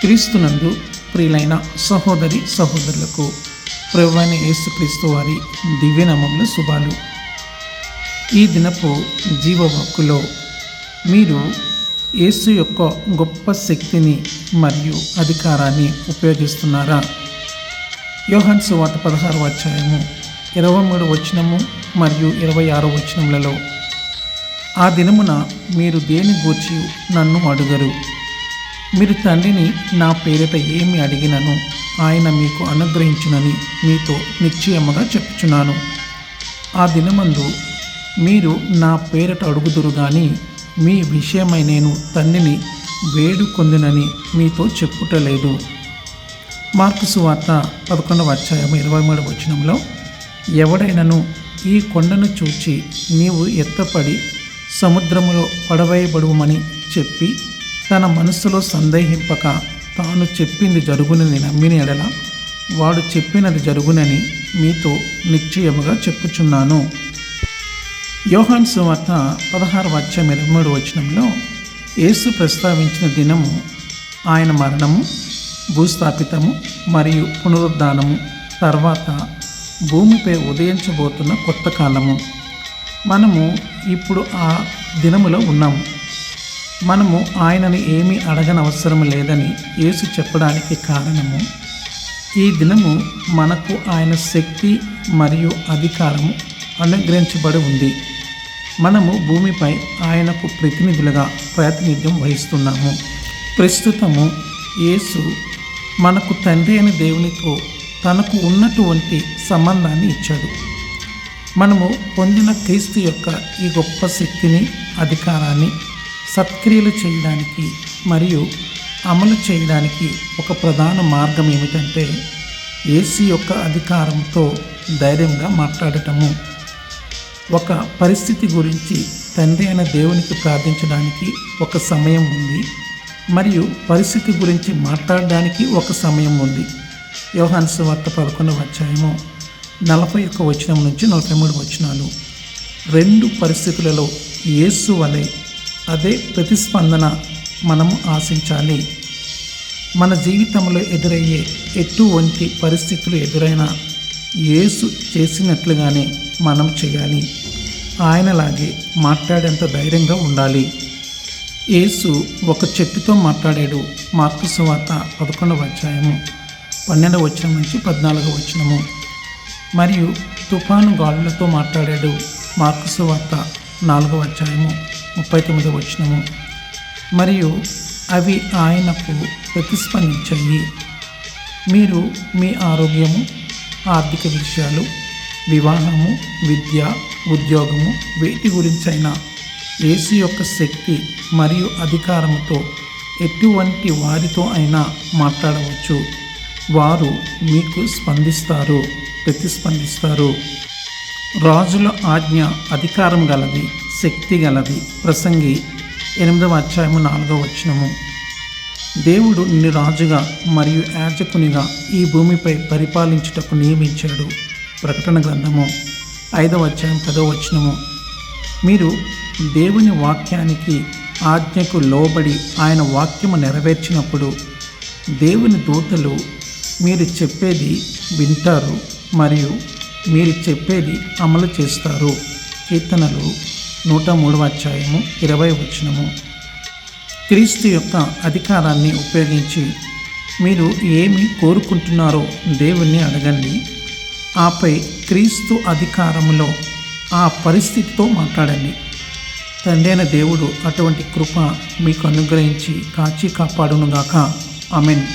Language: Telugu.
క్రీస్తునందు ప్రియులైన సహోదరి సహోదరులకు ప్రభువైన యేసుక్రీస్తు వారి దివ్యనామంలో శుభాలు. ఈ దినపు జీవవాక్కులో మీరు యేసు యొక్క గొప్ప శక్తిని మరియు అధికారాన్ని ఉపయోగిస్తున్నారా? యోహాన్ సువాత పదహారు అధ్యాయము ఇరవై మూడు వచనము మరియు ఇరవై ఆరు వచనములలో ఆ దినమున మీరు దేని గూర్చి నన్ను అడుగరు? మీరు తండ్రిని నా పేరిట ఏమి అడిగినను? ఆయన మీకు అనుగ్రహించునని మీతో నిశ్చయముగా చెప్పుచున్నాను. ఆ దినమందు మీరు నా పేరిట అడుగుదురు గాని మీ విషయమై నేను తండ్రిని వేడుకొందినని మీతో చెప్పుటలేదు. మార్కు సువార్త పదకొండవ అధ్యాయం ఇరవై మూడవ వచనంలో ఎవడైనను ఈ కొండను చూచి నీవు ఎత్తపడి సముద్రములో పడవేయబడుమని చెప్పి తన మనస్సులో సందేహింపక తాను చెప్పింది జరుగునని నమ్మిన ఎడల వాడు చెప్పినది జరుగునని మీతో నిశ్చయముగా చెప్పుచున్నాను. యోహాన్ సువార్త పదహారు వచ్చం ఇరవై మూడు వచనంలో యేసు ప్రస్తావించిన దినము ఆయన మరణము భూస్థాపితము మరియు పునరుద్ధానము తర్వాత భూమిపై ఉదయించబోతున్న కొత్త కాలము. మనము ఇప్పుడు ఆ దినములో ఉన్నాము. మనము ఆయనను ఏమీ అడగనవసరం లేదని యేసు చెప్పడానికి కారణము. ఈ దినము మనకు ఆయన శక్తి మరియు అధికారము అనుగ్రహించబడి ఉంది. మనము భూమిపై ఆయనకు ప్రతినిధులుగా ప్రాతినిధ్యం వహిస్తున్నాము. ప్రస్తుతము యేసు మనకు తండ్రి అయిన దేవునితో తనకు ఉన్నటువంటి సంబంధాన్ని ఇచ్చాడు. మనము పొందిన క్రీస్తు యొక్క ఈ గొప్ప శక్తిని అధికారాన్ని సత్క్రియలు చేయడానికి మరియు అమలు చేయడానికి ఒక ప్రధాన మార్గం ఏమిటంటే ఏసీ యొక్క అధికారంతో ధైర్యంగా మాట్లాడటము. ఒక పరిస్థితి గురించి తండ్రి అయిన దేవునికి ప్రార్థించడానికి ఒక సమయం ఉంది మరియు పరిస్థితి గురించి మాట్లాడడానికి ఒక సమయం ఉంది. యోహాన్ సువార్త పదకొండవ అధ్యాయము నలభై ఒక్క వచనం నుంచి నలభై మూడు వచనాలు. రెండు పరిస్థితులలో యేసు వలె అదే ప్రతిస్పందన మనము ఆశించాలి. మన జీవితంలో ఎదురయ్యే ఎటువంటి పరిస్థితులు ఎదురైనా యేసు చేసినట్లుగానే మనం చేయాలి. ఆయనలాగే మాట్లాడేంత ధైర్యంగా ఉండాలి. యేసు ఒక చెట్టుతో మాట్లాడాడు. మార్పు సువార్త పదకొండవ అధ్యాయము పన్నెండవ వచ్చిన నుంచి పద్నాలుగవ వచ్చినము మరియు తుఫాను గాలులతో మాట్లాడాడు మార్కు సువార్త నాలుగవ అధ్యాయము ముప్పై తొమ్మిదవ వచనము. మరియు అవి ఆయనకు ప్రతిస్పందించాయి మీరు మీ ఆరోగ్యము ఆర్థిక విషయాలు వివాహము విద్య ఉద్యోగము వీటి గురించైనా యేసు యొక్క శక్తి మరియు అధికారముతో ఎటువంటి వారితో అయినా మాట్లాడవచ్చు. వారు మీకు స్పందిస్తారు ప్రతిస్పందిస్తారు. రాజుల ఆజ్ఞ అధికారం గలది. శక్తి గలది. ప్రసంగి ఎనిమిదవ అధ్యాయము నాలుగవ వచనము. దేవుడు నిన్ను రాజుగా మరియు యాజకునిగా ఈ భూమిపై పరిపాలించుటకు నియమించాడు. ప్రకటన గ్రంథము ఐదవ అధ్యాయం పదవ వచనము. మీరు దేవుని వాక్యానికి ఆజ్ఞకు లోబడి ఆయన వాక్యము నెరవేర్చినప్పుడు దేవుని దూతలు మీరు చెప్పేది వింటారు మరియు మీరు చెప్పేది అమలు చేస్తారు. కీర్తనలు నూట మూడవ అధ్యాయము ఇరవై వచనము. క్రీస్తు యొక్క అధికారాన్ని ఉపయోగించి మీరు ఏమి కోరుకుంటున్నారో దేవుణ్ణి అడగండి. ఆపై క్రీస్తు అధికారములో ఆ పరిస్థితితో మాట్లాడండి. తండ్రైన దేవుడు అటువంటి కృప మీకు అనుగ్రహించి కాచి కాపాడునుగాక. ఆమెన్.